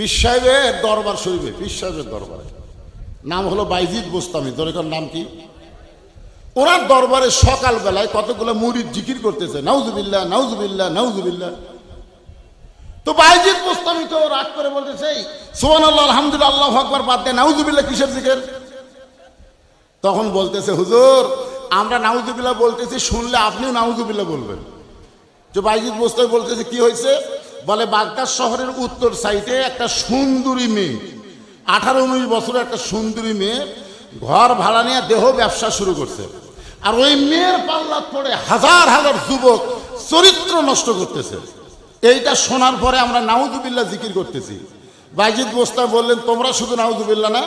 পীর সাহেবের দরবার শরীফে পীর সাহেবের দরবারে। নাম হলো বাইজিদ বোস্তামি দরেকার নাম কি? ওনার দরবারে সকালবেলায় কতগুলো মুরিদ জিকির করতেছে, নাউজুবিল্লাহ নাউজুবিল্লাহ নাউজুবিল্লাহ। তো বাইজিদ বোস্তামি তো রাগ করে বলতেছে সোহান আল্লাহ আলহামদুলিল্লাহ, আল্লাহ আকবর, বাদ দেয় নাউজুবিল্লাহ, কিসের জিকের? তখন বলতেছে, হুজুর, আমরা নাউজুবিল্লাহ বলতেছি, শুনলে আপনিও নাউজুবিল্লাহ বলবেন। যে বাইজিদ বোস্তামি বলতেছে, কি হয়েছে? বলে, বাগদাদ শহরের উত্তর সাইডে একটা সুন্দরী মেয়ে, আঠারো উনিশ বছরের একটা সুন্দরী মেয়ে, ঘর ভাড়া নিয়ে দেহ ব্যবসা শুরু করছে। আর ওই মেয়ের পাল্লাত পড়ে হাজার হাজার যুবক চরিত্র নষ্ট করতেছে। এইটা শোনার পরে আমরা নাউজুবিল্লাহ জিকির করতেছি। বাইজিদ বোস্তা বললেন, তোমরা শুধু নাউজুবিল্লাহ না,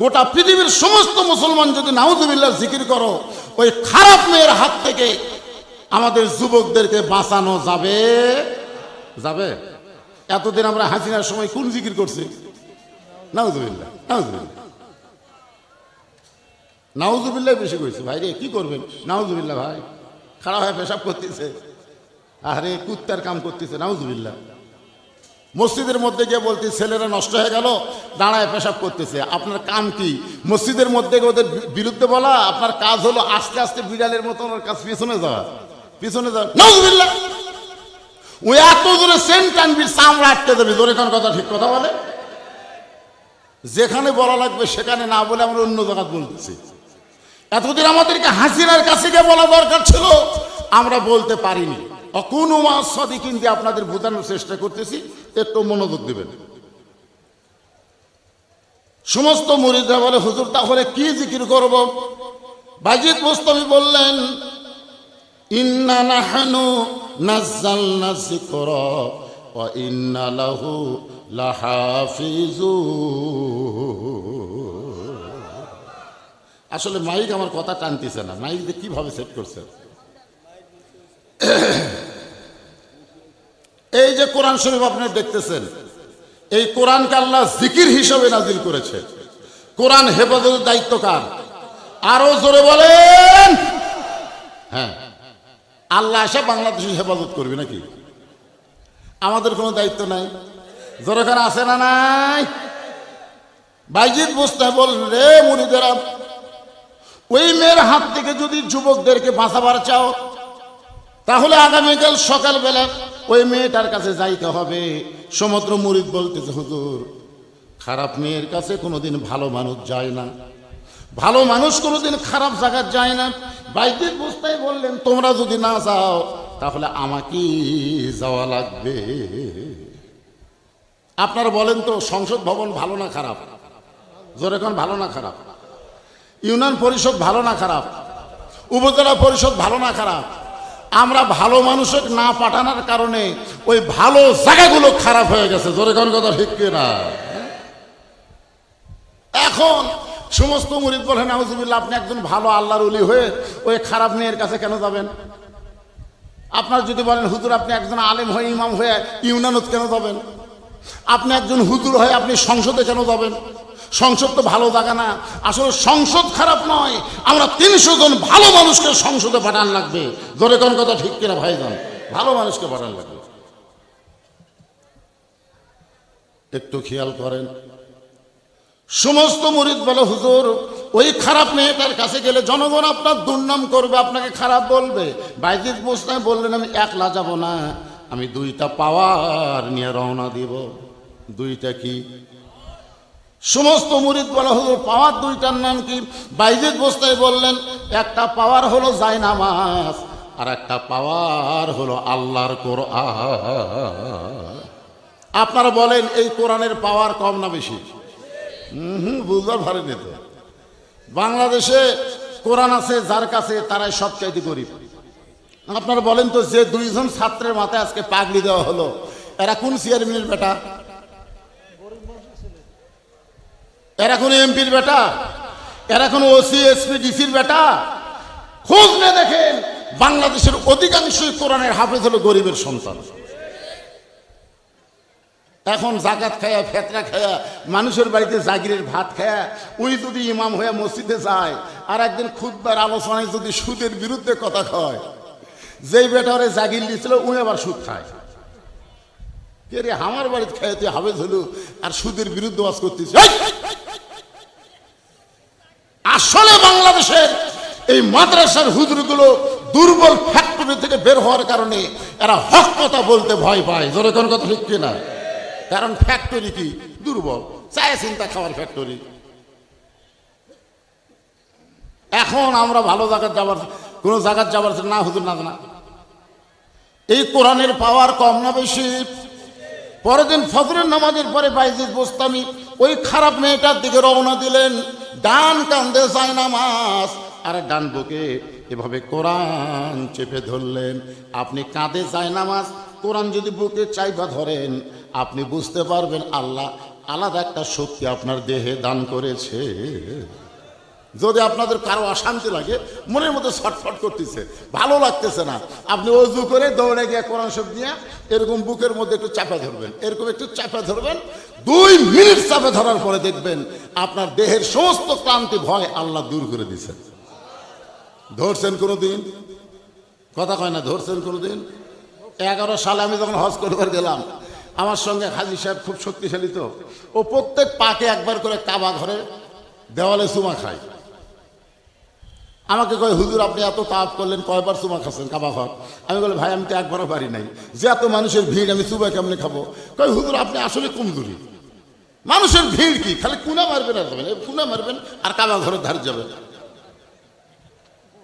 গোটা পৃথিবীর সমস্ত মুসলমান যদি নাউজুবিল্লাহ জিকির করো, ওই খারাপ মেয়ের হাত থেকে আমাদের যুবকদেরকে বাঁচানো যাবে। যাবে? এতদিন আমরা হাসিনার সময় কোন জিকির করছি? নাউজুবিল্লাহ নাউজুবিল্লাহ। নাউজুবিল্লাহ বেশি কইছে ভাই রে, কি করবেন? নাউজুবিল্লাহ ভাই, খাড়া হয়ে পেশাব করতেছে। আরে, কুত্তার কাম করতেছে, নাউজুবিল্লাহ। মসজিদের মধ্যে গিয়ে বলতে ছেলেরা নষ্ট হয়ে গেল, দাঁড়ায় পেশাব করতেছে। আপনার কাম কি? মসজিদের মধ্যে ওদের বিরুদ্ধে বলা, আপনার কাজ হলো আস্তে আস্তে বিড়ালের মতো ওনার কাজ পিছনে যাওয়া। পিছনে যাওয়া। নাউজুবিল্লাহ! ওই এত জোরে সেন্ট টানবি চামড়া আটকে দেবে। জোরে কোন কথা, ঠিক কথা বলে? যেখানে বলা লাগবে সেখানে না বলে আমরা অন্য জায়গায় বলতেছি। এতদিন আমাদেরকে হাসিনার কাছে গিয়ে বলা দরকার ছিল, আমরা বলতে পারিনি। অকুন সদি কিন্তু আপনাদের বোঝানোর চেষ্টা করতেছি একটু মনোযোগ দিবেন। সমস্ত মরিদরা বলে, হুজুর, তাহলে কি জিকির করব? বাজিদ মুস্তফি বললেন ইন্না লাহু লাহাফিজুন। আসলে মাইক আমার কথা টানতেছে না। মাইক দিয়ে কীভাবে সেট করছে? এই যে কোরআন শরীফ আপনারা দেখতেছেন, এই কোরআনকে আল্লাহ জিকির হিসেবে নাজিল করেছে। কোরআন হেফাজতের দায়িত্ব কার? আরও জোরে বলেন। হ্যাঁ। আল্লাহ এসে বাংলাদেশে হেফাজত করবে নাকি? আমাদের কোনো দায়িত্ব নাই। জোরেখানে আছে না নাই? বাইজিৎ বুঝতে বললেন, রে মুড়িদেরা, ওই মেয়ের হাত থেকে যদি যুবকদেরকে বাঁচাবার চাও, তাহলে আগামীকাল সকালবেলা ওই মেয়েটার কাছে যাইতে হবে। সমুদ্র মুরিদ বলতেছে, হুজুর, খারাপ মেয়ের কাছে কোনোদিন ভালো মানুষ যায় না। ভালো মানুষ কোনোদিন খারাপ জায়গায় যায় না। বাইদ্যিক বুঝতেই বললেন, তোমরা যদি না যাও, তাহলে আমাকেই যাওয়া লাগবে। আপনারা বলেন তো, সংসদ ভবন ভালো না খারাপ? জোরে কোন, ভালো না খারাপ? ইউনিয়ন পরিষদ ভালো না খারাপ? উপজেলা পরিষদ ভালো না খারাপ? আমরা ভালো মানুষের না পাঠানোর কারণে ওই ভালো জায়গাগুলো খারাপ হয়ে গেছে। জোরে কথা ঠিক না এখন সমস্ত মুরিদ বলেন আহজুবিল্লা আপনি একজন ভালো আল্লাহর উলি হয়ে ওই খারাপ মেয়ের কাছে কেন যাবেন? আপনার যদি বলেন, হুজুর, আপনি একজন আলেম হয়ে, ইমাম হয়ে ইউনানত কেন যাবেন? আপনি একজন হুজুর হয়ে আপনি সংসদে কেন যাবেন? সংসদ তো ভালো জায়গা না। আসলে সংসদ খারাপ নয়। আমরা তিনশো জন ভালো মানুষকে সংসদে পাঠান লাগবে। ধরে কোন কথা ঠিক কিনা, ভাইজান? ভালো মানুষকে পাঠান লাগবে। একটু খেয়াল করেন। সমস্ত মুরিদ বলে, হুজুর, ওই খারাপ মেয়েটার কাছে গেলে জনগণ আপনার দুর্নাম করবে, আপনাকে খারাপ বলবে। বাইজিদ মুসলাম বললেন, আমি একলা যাব না, আমি দুইটা পাওয়ার নিয়ে রওনা দিব। দুইটা কি? সমস্ত মুরিদ বলা, হুজুর, পাওয়ার দুইটার নাম কি? বাইজিদ বস্তায় বললেন, একটা পাওয়ার হলো জায়নামাজ, আর একটা পাওয়ার হলো আল্লাহর কোরআন। আপনারা বলেন, এই কোরআনের পাওয়ার কম না বেশি? হুম, বুঝবার ভালো নেই তো। বাংলাদেশে কোরআন আছে যার কাছে তারাই সবচাইতে গরিব। আপনারা বলেন তো, যে দুইজন ছাত্রের মাথায় আজকে পাগড়ি দেওয়া হলো, এরা কোন চেয়ারম্যানের বেটা? এরা কোন এমপির বেটা? এরা কোন ওসি এসপি ডিসির বেটা? খোঁজ নিয়ে দেখেন, বাংলাদেশের অধিকাংশই কোরআনের হাফেজ হলো গরিবের সন্তান। এখন জাকাত খায়া ফেতরা খায়া, মানুষের বাড়িতে জাগিরের ভাত খায়া, ওই যদি ইমাম হয়ে মসজিদে যায় আর একদিন খুদবার আলোচনায় যদি সুদের বিরুদ্ধে কথা কয়, যেই বেটারে জাগির দিয়েছিল উনি আবার সুদ খায়। কে রে, আমার বাড়িতে খেয়ে, তুই হাবেজ হলো, আর সুদের বিরুদ্ধে বাস করতিস। আসলে বাংলাদেশের এই মাদ্রাসার হুজুরগুলো দুর্বল ফ্যাক্টরি থেকে বের হওয়ার কারণে এরা হক কথা বলতে ভয় পায়। জোরে কোন কথা ঠিক কিনা? কারণ ফ্যাক্টরি কি? দুর্বল। চায় চিন্তা খাওয়ার ফ্যাক্টরি এখন আমরা ভালো জায়গায় যাবার কোনো জায়গায় যাবার না, হুজুর, না না এই কোরআনের পাওয়ার কম না বেশি? পরের দিন ফজরের নামাজের পরে বাইজিদ বোস্তামি ওই খারাপ মেয়েটার দিকে রওনা দিলেন। ডান কান্দে যায় নামাজ। আর ডান বুকে এভাবে কোরআন চেপে ধরলেন। আপনি কাঁধে যায় নামাজ, কোরআন যদি বুকে চাইবা ধরেন, আপনি বুঝতে পারবেন আল্লাহ আলাদা একটা শক্তি আপনার দেহে দান করেছে। যদি আপনাদের কারও অশান্তি লাগে, মনের মধ্যে ছটফট করতেছে, ভালো লাগতেছে না, আপনি অজু করে দৌড়ে গিয়ে কোরআন শব্দ নিয়ে এরকম বুকের মধ্যে একটু চাপা ধরবেন। এরকম একটু চাপা ধরবেন, দুই মিনিট চাপা ধরার পরে দেখবেন আপনার দেহের সমস্ত ক্লান্তি, ভয় আল্লাহ দূর করে দিছেন ধরছেন কোনোদিন? কথা কয় না, ধরছেন কোনোদিন? এগারো সালে আমি যখন হজ করবার গেলাম, আমার সঙ্গে হাজি সাহেব খুব শক্তিশালী তো। ও প্রত্যেক পাকে একবার করে কাবা ঘরে দেওয়ালে চুমা খায়। আমাকে কয়, হুজুর, আপনি এত তাপ করলেন, কয়বার চুমা খাচ্ছেন কাবা ঘর? আমি বলি, ভাই, আমি তো একবারও পারি নাই। যে এত মানুষের ভিড়, আমি চুমা কেমনে খাব? কয়, হুজুর, আপনি আসলে কমজোরি মানুষের ভিড় কি? খালি কুনা মারবেন আর কুনা মারবেন আর কাবা ঘরের ধারে যাবেন।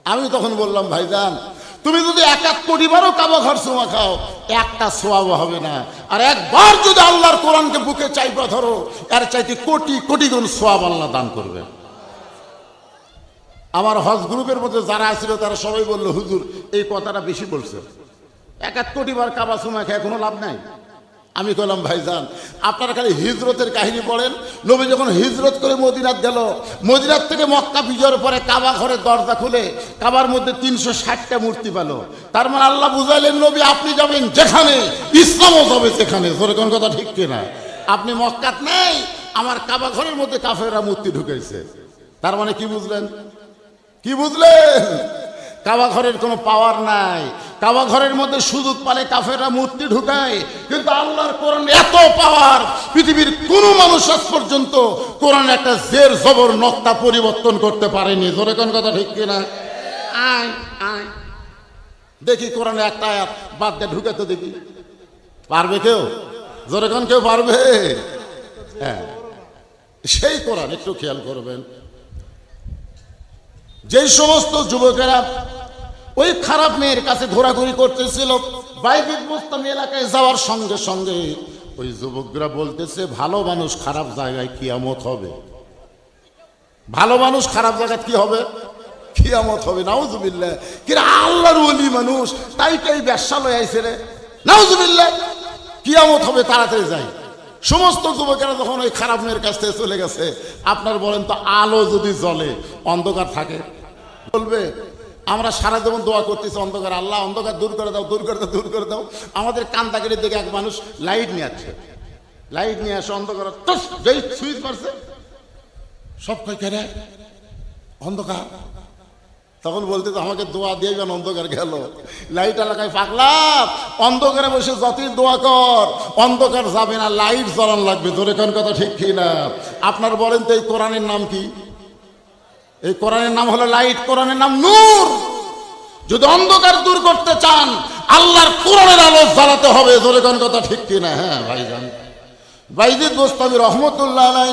আমি তখন বললাম, ভাইজান, তুমি যদি এক এক কোটিবারও কাবা ঘর চুমা খাও, একটা সোয়াব হবে না। আর একবার যদি আল্লাহর কোরআনকে বুকে চাইবা ধরো, এর চাইতে কোটি কোটি গুণ সোয়াব আল্লাহ দান করবে। আমার হজ গ্রুপের মধ্যে যারা আছিল তারা সবাই বলল, হুজুর, এই কথাটা বেশি বলছে। এক এক কোটি বার কাবা সময় খায় কোনো লাভ নাই? আমি কলাম ভাইজান, আপনারা খালি হিজরতের কাহিনী পড়েন। নবী যখন হিজরত করে মদিনাত গেল, মদিনাত থেকে মক্কা বিজয়ের পরে কাবা ঘরের দরজা খুলে কাবার মধ্যে তিনশো ষাটটা মূর্তি পেল। তার মানে আল্লাহ বুঝাইলেন, নবী, আপনি যাবেন যেখানে, ইসলামও যাবে সেখানে। কোন কথা ঠিক কিনা? আপনি মক্কাত নেই, আমার কাবা ঘরের মধ্যে কাফেরা মূর্তি ঢুকেছে তার মানে কি বুঝলেন? কি বুঝলেন? কাবা ঘরের কোনো পাওয়ার নাই। কাবা ঘরের মধ্যে সুযোগ পালে কাফেররা মূর্তি ঢুকায়, কিন্তু আল্লাহর কোরআন এত পাওয়ার, পৃথিবীর কোনো মানুষ আজ পর্যন্ত কোরআন একটা জের জবর নক্তা পরিবর্তন করতে পারেনি। জোরে কোন কথা ঠিক কিনা? আয় আয়। দেখি কোরআনে একটা আয়াত, বাদ দিয়ে ঢুকে তো দেখি। পারবে কেউ? জোরে কোন কেউ পারবে? হ্যাঁ। সেই কোরআন, একটু খেয়াল করবেন। যেই সমস্ত যুবকেরা ওই খারাপ মেয়ের কাছে ঘোরাঘুরি করতেছিল। বাইবিক মুস্তামি এলাকায় যাওয়ার সঙ্গে সঙ্গে ওই যুবকরা বলতেছে, ভালো মানুষ খারাপ জায়গায় কিয়ামত হবে। ভালো মানুষ খারাপ জায়গায় কি হবে? কিয়ামত হবে, নাউজুবিল্লাহ। কিরা, আল্লাহর ওলি মানুষ, তাই তাই ব্যবসা লয় আইছে রে। নাউজুবিল্লাহ, কিয়ামত হবে, তাড়াতাড়ি যাই। সমস্ত যুবকেরা যখন ওই খারাপ মেয়ের কাছ থেকে চলে গেছে, আপনার বলেন তো, আলো যদি জ্বলে, অন্ধকার থাকে। বলবে আমরা সারা জীবন দোয়া করতেছি, অন্ধকার আল্লাহ, অন্ধকার দূর করে দাও, দূর করে দাও, দূর করে দাও। আমাদের কান্দাগিরির দিকে এক মানুষ লাইট নিয়ে আসছে। লাইট নিয়ে আসে অন্ধকার সুইচ মারছে, সব কই কেরে অন্ধকার? তখন বলতে তো আমাকে দোয়া দিয়ে যান অন্ধকার গেল। লাইট এলাকায় পাকলাম অন্ধকারে বসে যতই দোয়া কর, অন্ধকার যাবে না, লাইট জ্বলান লাগবে। তোর কোন কথা ঠিক কি না আপনার বলেন তো এই কোরআনের নাম কি? এই কোরআনের নাম হলো লাইট, কোরআনের নাম নূর। যদি অন্ধকার দূর করতে চান, আল্লাহর কোরআনের আলো জ্বালাতে হবে। ধরে কোন কথা ঠিক কি না হ্যাঁ ভাইজান। বাইজিদ গোস্তাবি রহমতুল্লাহ নাই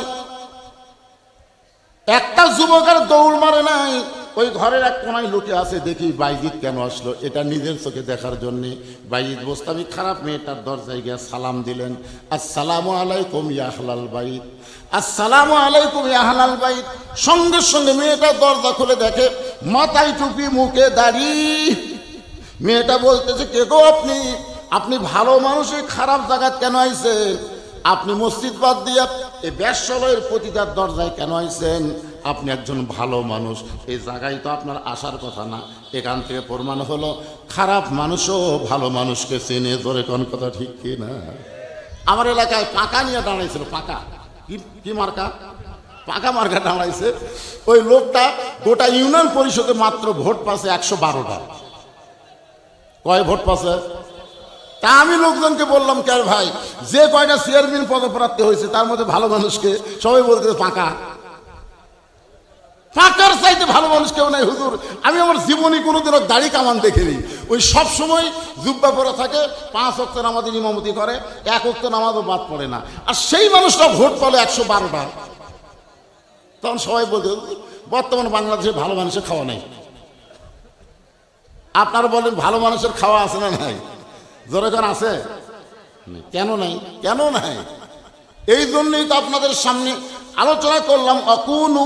একটা যুবকের দৌড় মারে নাই। ওই ঘরের এক কোনায় লোকে আছে, দেখি বাইজিৎ কেন আসলো? এটা নিজের চোখে দেখার জন্য। বাইজিৎ বোস্তামি, খারাপ মেয়েটার দরজায় গিয়ে সালাম দিলেন। আসসালামু আলাইকুম ইয়াহলাল বাইত। আসসালামু আলাইকুম ইয়াহলাল বাইত। সঙ্গে সঙ্গে মেয়েটা দরজা খুলে দেখে, মাথায় টুপি, মুখে দাড়ি। মেয়েটা বলতেছে, কে গো আপনি? আপনি ভালো মানুষের খারাপ জায়গায় কেন আইছেন? আপনি মসজিদ বাদ দিয়ে এই ব্যবসালয়ের প্রতিটার দরজায় কেন আইছেন? আপনি একজন ভালো মানুষ। এই জায়গায় তো আপনার আসার কথা না। এখান থেকে প্রমাণ হলো, খারাপ মানুষও ভালো মানুষকে চেনে, ধরে কোন কথা ঠিক কি না? আমার এলাকায় পাকা নিয়ে দাঁড়াইছিল, পাকা। কি মার্কা? পাকা মার্কা দাঁড়াইছে। ওই লোকটা গোটা ইউনিয়ন পরিষদে মাত্র ভোট পাচ্ছে একশো বারোটা। কয় ভোট পাচ্ছে? তা আমি লোকজনকে বললাম কে ভাই? যে কয়টা চেয়ারম্যান পদপ্রাপ্তি হয়েছে, তার মধ্যে ভালো মানুষকে সবাই বলতে পাকা। ফাঁকার চাইতে ভালো মানুষ কেউ নাই, হুজুর। আমি আমার জীবনে কোনোদিনও দাড়ি কামান দেখিনি। ওই সব সময় জুব্বা পরে থাকে, পাঁচ অক্ট নামাজের ইমামতি করে, এক অক্ট নামাজও বাদ পড়ে না। আর সেই মানুষটা ভোট পেলে একশো বারোটা তখন সবাই বলতে বর্তমান বাংলাদেশে ভালো মানুষের খাওয়া নেই। আপনারা বলেন, ভালো মানুষের খাওয়া আছে না নাই? জোরে কোন, আছে। কেন নাই? কেন নাই? এই জন্যই তো আপনাদের সামনে আলোচনা করলাম, অকুনু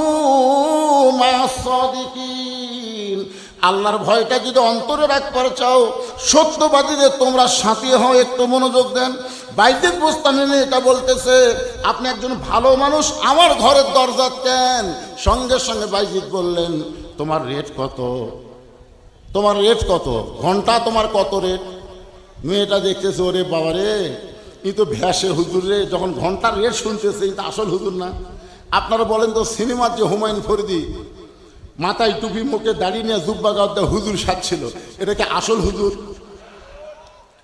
আল্লাহর ভয়টা যদি অন্তরে রাখবার চাও, সত্যবাদীদের তোমরা সাথী হও, একটু মনোযোগ দেন। বাইদিক বস্তানে এটা বলতেছে, আপনি একজন ভালো মানুষ, আমার ঘরের দরজা দেন। সঙ্গে সঙ্গে বাইজিৎ বললেন, তোমার রেট কত? তোমার রেট কত? ঘণ্টা তোমার কত রেট? মেয়েটা দেখতেছে, ওরে বাবা রে তো ভ্যাসে হুজুর রে, যখন ঘণ্টার রেট শুনতেছে এই তো আসল হুজুর না? আপনারা বলেন তো, সিনেমার যে হুমায়ুন ফরিদি, মাথায় টুপি মুখে দাঁড়িয়ে নিয়ে জুব্বা গাদ্দা হুজুর সাজছিল। এটা কি আসল হুজুর?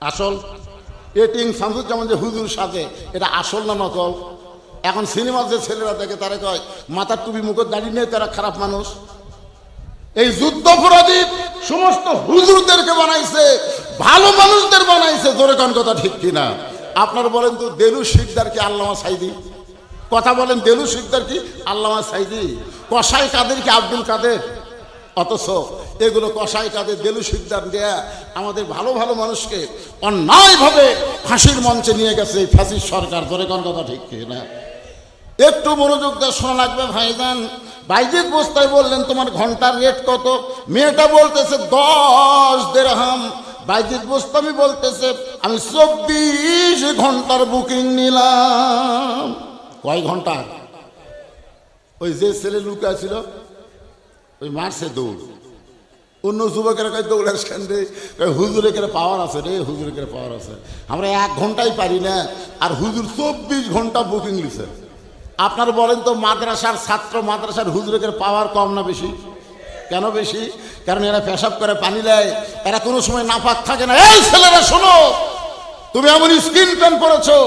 আসল? এটিং শামসুজ্জামান যে হুজুর সাজে, এটা আসল না নকল? এখন সিনেমার যে ছেলেরা দেখে, তারা কয়, মাথার টুপি মুখে দাঁড়িয়ে নিয়ে তারা খারাপ মানুষ? এই যুদ্ধপরাধী সমস্ত হুজুরদেরকে বানাইছে, ভালো মানুষদের বানাইছে, জোরে কথা ঠিক কিনা? আপনারা বলেন তো, দেলু শিকদার কি আল্লামা সাইদি কথা বলেন দেলু শিকদার কি? আল্লামা সাইদি। কসাই কাদের কি? আব্দুল কাদের। অথচ এগুলো কসাই কাদের? দেলু শিকদার দেয়া আমাদের ভালো ভালো মানুষকে অন্যায়ভাবে ফাঁসির মঞ্চে নিয়ে গেছে এই ফাঁসির সরকার। ধরে কোন কথা ঠিক কিনা একটু মনোযোগ দিয়ে শোনা লাগবে ভাইজান। বাইজিৎ বস্তায় বললেন, তোমার ঘণ্টার রেট কত? মেয়েটা বলতেছে, দশ দেড়হাম। বাইজিৎ বস্তামি বলতেছে, আমি চব্বিশ ঘণ্টার বুকিং নিলাম। কয় ঘণ্টা। ওই যে ছেলে লুকা ছিল, ওই মারছে দৌড়। অন্য যুবকেরা কয় দৌড়ার স্ট্যান্ডে হুজুরে কেন পাওয়ার আছে রে, হুজুরে কেন পাওয়ার আছে। আমরা এক ঘন্টাই পারি না, আর হুজুর চব্বিশ ঘণ্টা বুকিং লিছে আপনার বলেন তো, মাদ্রাসার ছাত্র, মাদ্রাসার হুজুরের পাওয়ার কম না বেশি? কেন বেশি? কারণ এরা পেশাব করে, পানি দেয় এরা কোনো সময় নাপাক থাকে না। এই ছেলেরা, শোনো! তুমি এমন স্কিন প্যান্ট পরেছো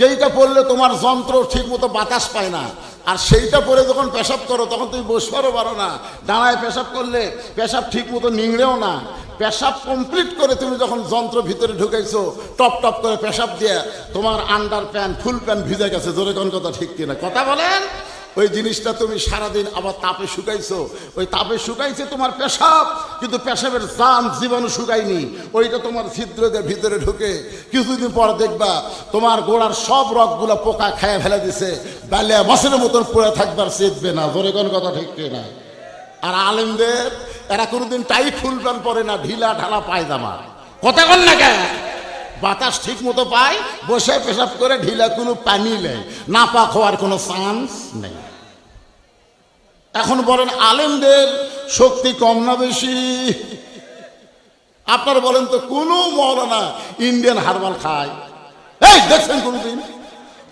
যেইটা পড়লে তোমার যন্ত্র ঠিক মতো বাতাস পায় না, আর সেইটা পরে যখন পেশাব করো, তখন তুমি বসবারও পারো না। দাঁড়ায় পেশাব করলে পেশাব ঠিক মতো নিংড়েও না। পেশাব কমপ্লিট করে তুমি যখন যন্ত্র ভিতরে ঢুকেছো টপ টপ করে পেশাব দিয়ে তোমার আন্ডার প্যান্ট ফুল প্যান্ট ভিজে গেছে। জোরে কোন কথা ঠিক কিনা? কথা বলেন? ওই জিনিসটা তুমি সারাদিন আবার তাপে শুকাইছো। ওই তাপে শুকাইছে তোমার পেশাব, কিন্তু পেশাবের জাম জীবাণু শুকায়নি। ওইটা তোমার ছিদ্রদের ভিতরে ঢুকে কিছুদিন পর দেখবা তোমার গোড়ার সব রগগুলো পোকা খেয়ে ফেলে দিছে। বালিয়া মাছের মতন পড়ে থাকবার চেতবে না। জোরে কোন কথা ঠিক না? আর আলেমদের, এরা কোনোদিন টাইট ফুল প্যান্ট পরে না, ঢিলা ঢালা পায় পায়জামা। কথা কন না কেন বাতাস ঠিক মতো পায়, বসে পেশাব করে ঢিলা কোনো পানি নেই না পাক হওয়ার কোনো চান্স নেই। এখন বলেন, আলেমদের শক্তি কম না বেশি? আপনারা বলেন তো, কোনো মৌলানা ইন্ডিয়ান হারবাল খায়? এই, দেখছেন কোনোদিন?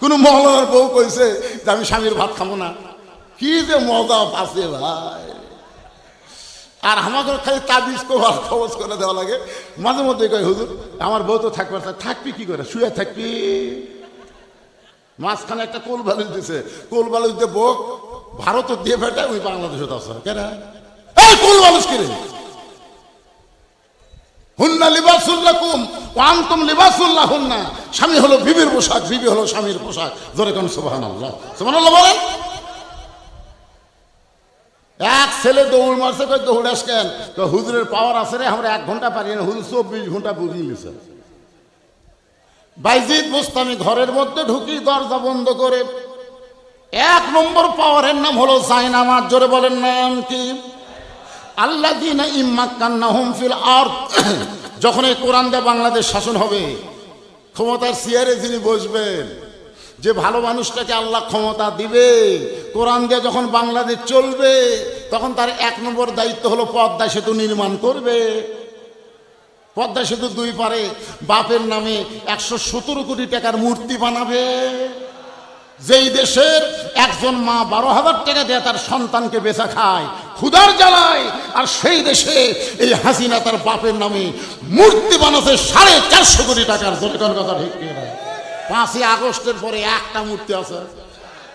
কোনো মৌলানার বউ কইছে যে, আমি স্বামীর ভাত খাব না। কি যে মজা আছে ভাই। আর আমাকে খালি তাবিজ কবার খবজ করে দেওয়া লাগে। মাঝে মধ্যে কয়, হুজুর, আমার বউ তো থাকবার থাকবি কি করে? শুয়ে থাকবি? মাঝখানে একটা কোল বালুচ দিছে। কোল বালুচ দিয়ে বোক, ভারত দিয়ে ফেটে ওই বাংলাদেশে আছে। কেন এই কোল বালুচ কিরে? হুন্না লিবাসুল্লাহ কুম আন্তম লিবাসুল্লাহ হুন্না স্বামী হলো বিবির পোশাক, বিবি হলো স্বামীর পোশাক। ধরে কোন সুবাহ সুবাহ বলেন। এক ছেলে দৌড় মারছে কই দৌড় আসকেন তো হুজুরের পাওয়ার আছে রে, আমরা এক ঘণ্টা পারি না। হুজুর চব্বিশ ঘণ্টা বুঝিয়ে নিছে। বাইজিৎ বুস্তামি ঘরের মধ্যে ঢুকি, দরজা বন্ধ করে। এক নম্বর পাওয়ারের নাম হলো জাইনামাজ জোরে বলেন, নাম কি? আল্লাহ দিন ইম্মাক্কান্না হুম ফিল আর যখন এই কোরআন দিয়ে বাংলাদেশ শাসন হবে, ক্ষমতার চেয়ারে যিনি বসবেন যে ভালো মানুষটাকে আল্লাহ ক্ষমতা দিবে, কোরআন দিয়ে যখন বাংলাদেশ চলবে, তখন তার এক নম্বর দায়িত্ব হলো পদ্মা সেতু নির্মাণ করবে পদ্মা সেতু দুই পারে বাপের নামে একশো সতেরো কোটি টাকার মূর্তি বানাবে যেই দেশের একজন মা বারো হাজার টাকা দিয়ে তার সন্তানকে বেচা খায়, ক্ষুধার জ্বালায়, আর সেই দেশে এই হাসিনা তার বাপের নামে মূর্তি বানাতে সাড়ে চারশো কোটি টাকার জনগণ কথা ঠিক? পাঁচই আগস্টের পরে একটা মূর্তি আছে।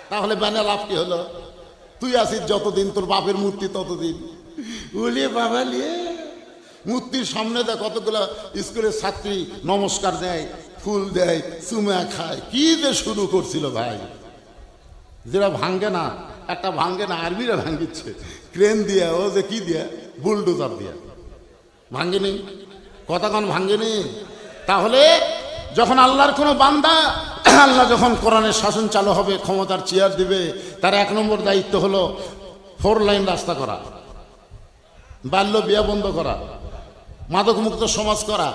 তাহলে ব্যানে লাভ কি হলো? তুই আসিস যতদিন, তোর বাপের মূর্তি ততদিন। উলিয়ে বাবা লিয়ে মূর্তির সামনে দেয় কতগুলো স্কুলের ছাত্রী নমস্কার দেয়, ফুল দেয়, চুমা খায়। কি যে শুরু করছিল ভাই। যেটা ভাঙ্গে না, একটা ভাঙ্গে না, আর্মিরা ভাঙ্গিচ্ছে। ক্রেন দিয়ে, ও যে কি দিয়ে? বুলডোজার দিয়ে। ভাঙ্গেনি? কতক্ষণ ভাঙ্গেনি? তাহলে যখন আল্লাহর কোনো বান্দা, আল্লাহ যখন কোরআনের শাসন চালু হবে, ক্ষমতার চেয়ার দিবে, তার এক নম্বর দায়িত্ব হলো ফোর লাইন রাস্তা করা, বাল্য বিয়া বন্ধ করা, মাদকমুক্ত সমাজ করা।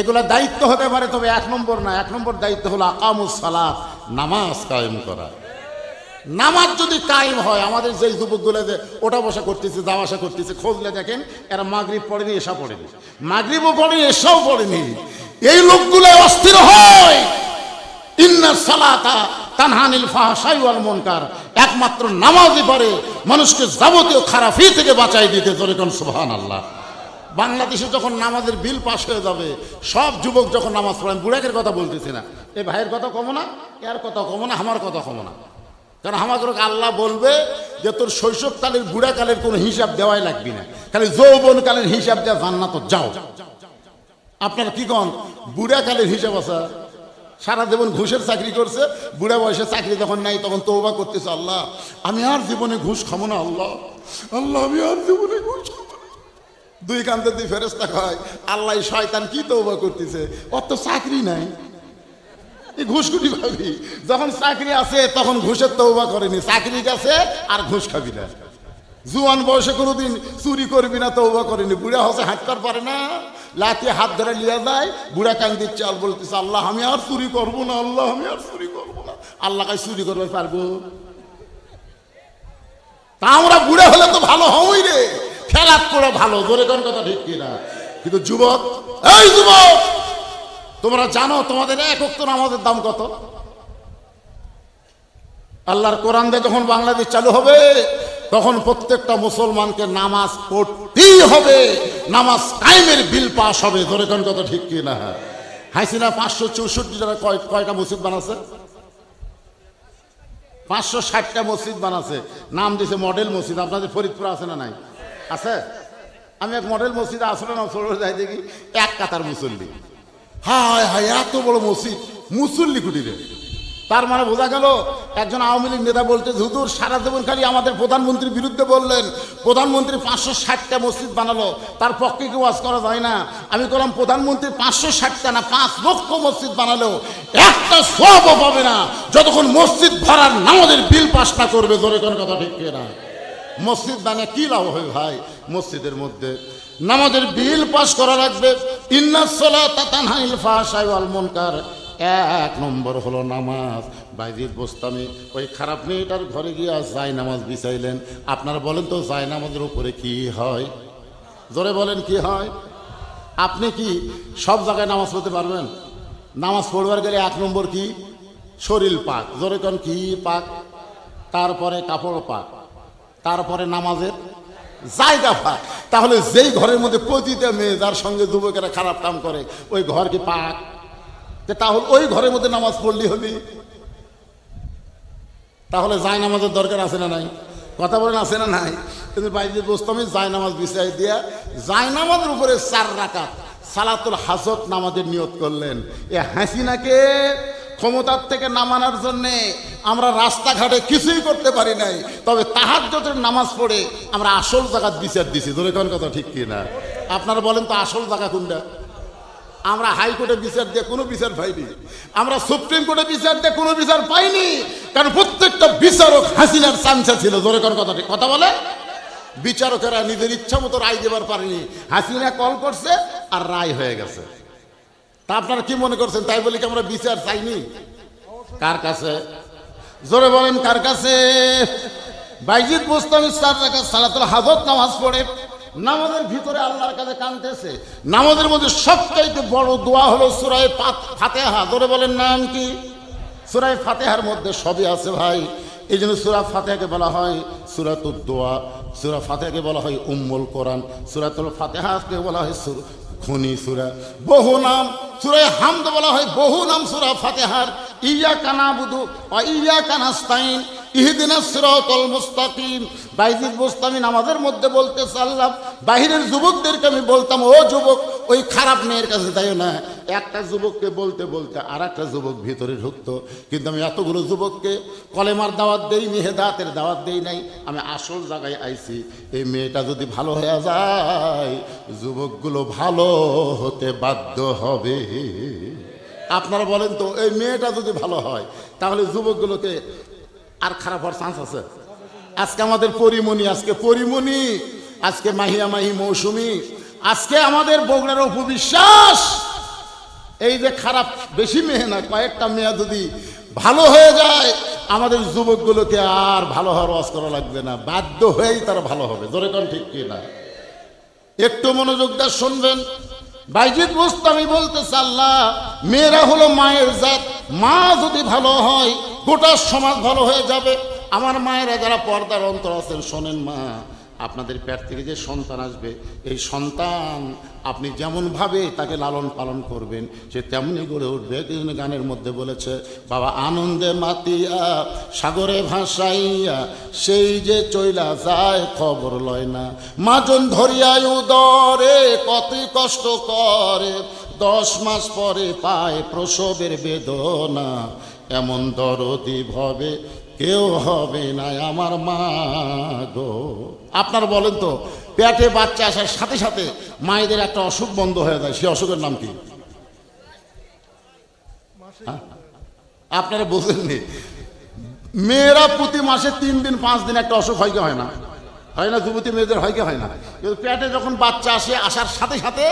এগুলা দায়িত্ব হতে পারে, তবে এক নম্বর না, এক নম্বর দায়িত্ব হলো আকামুস সালাত, নামাজ কায়েম করা। নামাজ যদি কায়েম হয়, আমাদের যেই যুবকগুলো যে ওটা বসা করতেছে, যাওয়া আসা করতেছে খোঁজলে দেখেন, এরা মাগরিব পড়েনি এসা পড়েনি। মাগরিবও পড়েনি এসাও পড়েনি। এই লোকগুলো অস্থির হয়। ইন্না সালাতা তানহানিল ফাহশাই ওয়াল মুনকার। একমাত্র নামাজই পারে মানুষকে যাবতীয় খারাপি থেকে বাঁচাই দিতে জোরে কোন সুবহানাল্লাহ। বাংলাদেশে যখন নামাজের বিল পাশ হয়ে যাবে, সব যুবক যখন নামাজ পড়েন বুড়াকের কথা বলতেছি না। এই ভাইয়ের কথা কমো না এর কথা কমো না, আমার কথা কমো না। কারণ আমাদের আল্লাহ বলবে যে তোর শৈশবকালের, বুড়াকালের কোনো হিসাব দেওয়াই লাগবে না। খালি যৌবনকালের হিসাব দেওয়া জান্নাত যাও। আপনার কি কন? বুড়াকালের হিসাব আছে। সারা জীবন ঘুষের চাকরি করছে, বুড়া বয়সে চাকরি যখন নাই, তখন তৌবা করতেছে আল্লাহ। আমি আর জীবনে ঘুষ খাব না আল্লাহ। আল্লাহ, আমি আর জীবনে ঘুষ খাব। দুই কান্তে দুই ফেরেস্তা খায়। আল্লাহ শয়তান কি তৌবা করতেছে? অত চাকরি নাই। এই ঘুষকুটি ভাবি, যখন চাকরি আছে, তখন ঘুষের তৌবা করেনি। চাকরি গেছে আর ঘুষ খাবি না। জুয়ান বয়সে কোনোদিন চুরি করবি না তৌবা করেনি। বুড়া হসে হাঁটতে পারে না। লাঠি হাত ধরে লিয়ে যায়, বুড়া কান দিচ্ছে আর বলতেছে, আল্লাহ, আমি আর চুরি করব না, আল্লাহ, আমি আর চুরি করব না। আল্লাহ কাছে চুরি করবে, পারব। তা আমরা বুড়ে হলে তো ভালো হই রে। খেলাত করে ভালো, জোরে কোন কথা ঠিক কিনা? কিন্তু যুবক, এই যুবক, তোমরা জানো তোমাদের এক অক্ত আমাদের দাম কত? আল্লাহর কোরআন দিয়ে যখন বাংলাদেশ চালু হবে তখন প্রত্যেকটা মুসলমানকে নামাজ পড়তেই হবে। নামাজ কায়েমের বিল পাস হবে। ধরে কোন কথা ঠিক কি না? হ্যাঁ। হাসিনা পাঁচশো চৌষট্টি কয় কয়টা মসজিদ বানাচ্ছে পাঁচশো ষাটটা মসজিদ বানাচ্ছে নাম দিছে মডেল মসজিদ। আপনাদের ফরিদপুর আছে না নাই? আছে? আমি এক মডেল মসজিদে আসলে না ছোট যাই দেখি। এক কাতার মুসল্লি। হায় হায়, এত বড় মসজিদ। মুসল্লি কুটিরে। তার মানে বোঝা গেল, একজন আওয়ামী লীগ নেতা বলতে হুজুর, সারা জীবন খালি আমাদের প্রধানমন্ত্রীর বিরুদ্ধে বললেন। প্রধানমন্ত্রী পাঁচশো ষাটটা মসজিদ বানালো, তার পক্ষে কি ওয়াজ করা যায় না? আমি বললাম, প্রধানমন্ত্রী পাঁচশো ষাটটা না, পাঁচ লক্ষ মসজিদ বানালো, একটা সবও পাবে না। যতক্ষণ মসজিদ ভরার নামাজের বিল পাস না করবে ধরে কোনো কথা ঠিক না মসজিদ বানিয়ে কি লাভ হবে ভাই? মসজিদের মধ্যে নামাজের বিল পাস করা লাগবে। ইন্নাসলা তাতানহাইল ফাহাশাই ওয়াল মুনকার। এক নম্বর হলো নামাজ। বাইজিদ বোস্তামি ওই খারাপ মেয়েটার ঘরে গিয়ে যাই নামাজ বিছাইলেন। আপনারা বলেন তো যাই নামাজের উপরে কি হয়? জোরে বলেন কি হয়? আপনি কি সব জায়গায় নামাজ পড়তে পারবেন? নামাজ পড়বার গেলে এক নম্বর কি? শরীর পাক। জোরে কোন, কি পাক? তারপরে কাপড় পাক। তারপরে নামাজের জায়গা পাক। তাহলে যেই ঘরের মধ্যে প্রতিটা মেয়ে, যার সঙ্গে যুবকেরা খারাপ কাম করে, ওই ঘর কি পাক? তা তাহলে ওই ঘরের মধ্যে নামাজ পড়লি হবি। তাহলে জায় নামাজের দরকার আছে না নাই? কথা বলেন আছে না নাই? কিন্তু বাইরে বসতামে জায় নামাজ বিছাই দিয়া জায় নামাজের উপরে চার রাকাত সালাতুল হাজত নামাজের নিয়ত করলেন। এ হাসিনাকে ক্ষমতার থেকে নামানোর জন্যে আমরা রাস্তাঘাটে কিছুই করতে পারি নাই। তবে তাহার নামাজ পড়ে আমরা আসল জায়গার বিচার দিছি। ধরে কোন কথা ঠিক কি না আপনারা বলেন তো আসল জায়গা কোনটা? আমরা হাইকোর্টে বিচার দিয়ে কোনো বিচার পাইনি। আমরা সুপ্রিম কোর্টে বিচার দিয়ে কোনো বিচার পাইনি। কারণ প্রত্যেকটা বিচারক হাসিনার চান্সে ছিল। জোরে কর কথা কথা বলে? বিচারকেরা নিজের ইচ্ছা মতো রায় দেবার পারেনি। হাসিনা কল করছে আর রায় হয়ে গেছে। তা আপনারা কি মনে করছেন? তাই বলি কি আমরা বিচার চাইনি? কার কাছে? জোরে বলেন কার কাছে? বাইজিদ বোস্তামি চার রাখা সালাতুল হাজত নামাজ পড়ে। নামাজের ভিতরে আল্লাহর কাছে কানতেছে নামাজের মধ্যে সবচাইতে বড় দোয়া হলো সুরায় ফাতেহা। ধরে বলেন, নাম কি? সুরায় ফাতেহার মধ্যে সবই আছে ভাই। এই জন্য সুরা ফাতেহাকে বলা হয় সুরাতুদ দোয়া। সুরা ফাতেহাকে বলা হয় উম্মুল কোরআন। সুরাতুল ফাতেহাকে বলা হয় সুর- খনি সুরা। বহু নাম। সুরায় হামদ বলা হয় বহু নাম সুরা ফাতেহার। ইয়া কানা বুধু ইয়া কানাস্তাইন ইহদিনা সিরাতাল মুস্তাকিম। বাইজিদ মুস্তামি নামাজের মধ্যে বলতে চাল্লাম বাহিরের যুবকদেরকে আমি বলতাম, ও যুবক, ওই খারাপ মেয়ের কাছে যাইও না। একটা যুবককে বলতে বলতে আর একটা যুবক ভিতরে ঢুকতো। কিন্তু আমি এতগুলো যুবককে কলেমার দাওয়াত দেই নি হেদাতের দাওয়াত দেই নাই। আমি আসল জায়গায় আইছি, এই মেয়েটা যদি ভালো হয়ে যায়, যুবকগুলো ভালো হতে বাধ্য হবে। আপনারা বলেন তো, এই মেয়েটা যদি ভালো হয়, তাহলে যুবকগুলোকে আর খারাপ হওয়ার চান্স আছে। আজকে আমাদের পরিমণি, আজকে পরিমণি, আজকে মাহিয়া মাহি মৌসুমি, আজকে আমাদের বগুড়ার উপবিশ্বাস এই যে খারাপ, বেশি মেয়ে না কয়েকটা মেয়ে যদি ভালো হয়ে যায়, আমাদের যুবকগুলোকে আর ভালো হওয়ার ওয়াজ করা লাগবে না। বাধ্য হয়েই তারা ভালো হবে। ধরে কোন ঠিক কি না একটু মনোযোগ দিয়ে শুনবেন। বাইজিদ মুস্তামি বলতে আল্লাহ মেয়েরা হলো মায়ের জাত। মা যদি ভালো হয়, গোটা সমাজ ভালো হয়ে যাবে। আমার মায়েরা যারা পর্দার অন্তর আছেন, শোনেন মা আপনাদের পেট থেকে যে সন্তান আসবে, এই সন্তান আপনি যেমনভাবে তাকে লালন পালন করবেন, সে তেমনি গড়ে উঠবে। গানের মধ্যে বলেছে, বাবা, আনন্দে মাতিয়া, সাগরে ভাসাইয়া, সেই যে চইলা যায় খবর লয় না। মাজন ধরিয়ায় উদরে কতই কষ্ট করে, দশ মাস পরে পায় প্রসবের বেদনা। এমন দরদি ভবে কেউ হবে না আমার মা গো। আপনার বলেন তো, পেটে বাচ্চা আসার সাথে সাথে মায়েদের একটা অসুখ বন্ধ হয়ে যায় সে অসুখের নাম কি? হ্যাঁ? আপনারা বোঝেননি। মেয়েরা প্রতি মাসে তিন দিন, পাঁচ দিন একটা অসুখ হয় কি হয় না? হয় না, যুবতী মেয়েদের হয় কি হয় না? কিন্তু পেটে যখন বাচ্চা আসে, আসার সাথে সাথে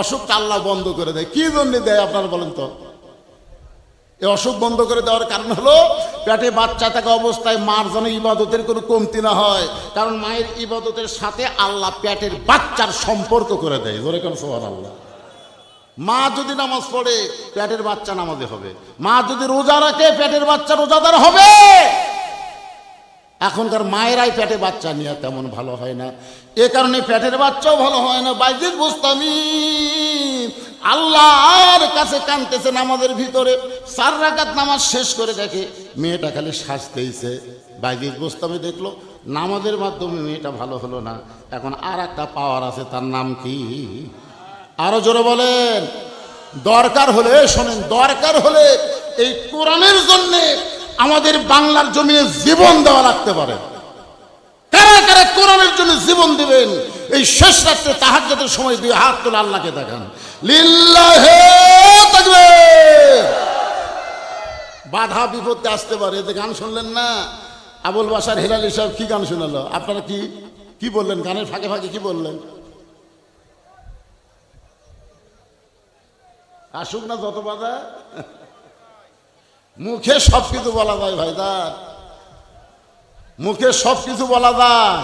অসুখ আল্লাহ বন্ধ করে দেয়। কি জন্য দেয় আপনারা বলেন তো? এই অসুখ বন্ধ করে দেওয়ার কারণ হলো, পেটে বাচ্চা থাকা অবস্থায় মার যেন ইবাদতের কোনো কমতি না হয়। কারণ মায়ের ইবাদতের সাথে আল্লাহ পেটের বাচ্চার সম্পর্ক করে দেয়। ধরে কেন সোহান আল্লাহ মা যদি নামাজ পড়ে, পেটের বাচ্চা নামাজে হবে। মা যদি রোজা রাখে, পেটের বাচ্চা রোজাদার হবে। এখনকার মায়েরাই পেটে বাচ্চা নিয়ে তেমন ভালো হয় না। এ কারণে পেটের বাচ্চাও ভালো হয় না। বাইজিদ বুঝতামি আল্লাহর কাছে কানতেছে নামাজের ভিতরে। চার রাকাত নামাজ শেষ করে দেখে মেয়েটা খালি সাজতেইছে। বাইজিদ বুঝতামি দেখল, নামাজের মাধ্যমে মেয়েটা ভালো হলো না। এখন আর একটা পাওয়ার আছে, তার নাম কি? আরও জোরে বলেন। দরকার হলে শোনেন, দরকার হলে এই কোরআনের জন্য আমাদের বাংলার জমিনে জীবন দেওয়া লাগতে পারে। কারা কারা কোরআনের জন্য জীবন দিবেন, এই শেষ রাত্রে তাহাজ্জুদের সময় দুই হাত তুলে আল্লাহকে দেখান। বাধা বিপত্তি আসতে পারে, এতে গান শুনলেন না? আবুল বাসার হেলালি সাহেব কি গান শোনালো? আপনারা কি কি বললেন? গানের ফাঁকে ফাঁকে কি বললেন? আসুক না যত বাধা। মুখে সব কিছু বলা যায় ভাইদার মুখে সব কিছু বলা যায়।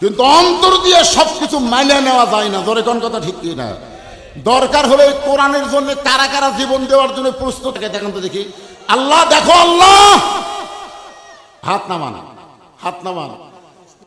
কিন্তু অন্তর দিয়ে সব কিছু মাইনে নেওয়া যায় না। ধরে কোন কথা ঠিক না দরকার হলে কোরআনের জন্য কারা কারা জীবন দেওয়ার জন্য প্রস্তুত দেখেন তো দেখি। আল্লাহ, দেখো আল্লাহ। হাত নামান হাত নামান।